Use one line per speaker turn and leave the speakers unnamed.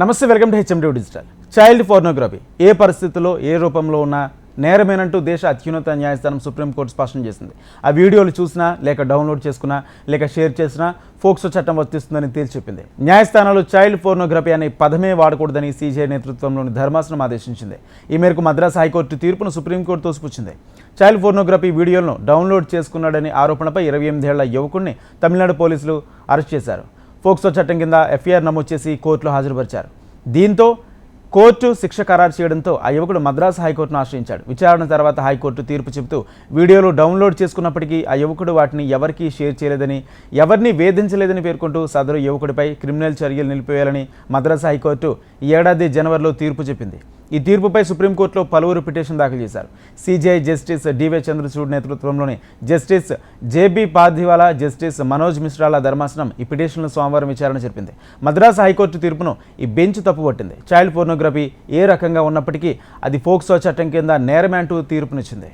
నమస్తే welcome to HMD digital. Child pornography ఏ పరిస్థితుల్లో ఏ రూపంలో ఉన్నా నేరమేనంటూ దేశ అత్యున్నత న్యాయస్థానం సుప్రీంకోర్టు స్పష్టం చేసింది. ఆ వీడియోలు చూసినా లేక డౌన్లోడ్ చేసుకున్నా లేక షేర్ చేసినా ఫోక్సో చట్టం వర్తిస్తుందని తేల్చెప్పింది న్యాయస్థానాలు చైల్డ్ ఫోర్నోగ్రఫీ అనే పదమే వాడకూడదని సీజీఐ నేతృత్వంలోని ధర్మాసనం ఆదేశించింది. ఈ మేరకు మద్రాస్ హైకోర్టు తీర్పును సుప్రీంకోర్టు తోసిపుచ్చింది. చైల్డ్ ఫోర్నోగ్రఫీ వీడియోలను డౌన్లోడ్ చేసుకున్నాడనే ఆరోపణపై ఇరవై ఎనిమిదేళ్ళ యువకుడిని తమిళనాడు పోలీసులు అరెస్ట్ చేశారు. ఫోక్సో చట్టం కింద ఎఫ్ఐఆర్ నమోదు చేసి కోర్టులో హాజరుపరిచారు. దీంతో కోర్టు శిక్ష ఖరారు చేయడంతో ఆ యువకుడు మద్రాసు హైకోర్టును ఆశ్రయించాడు. విచారణ తర్వాత హైకోర్టు తీర్పు చెబుతూ వీడియోలు డౌన్లోడ్ చేసుకున్నప్పటికీ ఆ యువకుడు వాటిని ఎవరికీ షేర్ చేయలేదని ఎవరిని వేధించలేదని పేర్కొంటూ సదరు యువకుడిపై క్రిమినల్ చర్యలు నిలిపివేయాలని మద్రాసు హైకోర్టు ఈ ఏడాది జనవరిలో తీర్పు చెప్పింది. ఈ తీర్పుపై సుప్రీంకోర్టులో పలువురు పిటిషన్ దాఖలు చేశారు. సిజేఐ జస్టిస్ డివై చంద్రచూడ్ నేతృత్వంలోని justice JB Pardiwala justice Manoj మిశ్రాల ధర్మాసనం ఈ పిటిషన్ను సోమవారం విచారణ జరిపింది. మద్రాసు హైకోర్టు తీర్పును ఈ బెంచ్ తప్పుపట్టింది. చైల్డ్ పోర్నోగ్రఫీ ఏ రకంగా ఉన్నప్పటికీ అది ఫోక్సో చట్టం కింద నేరమే అంటూ తీర్పునిచ్చింది.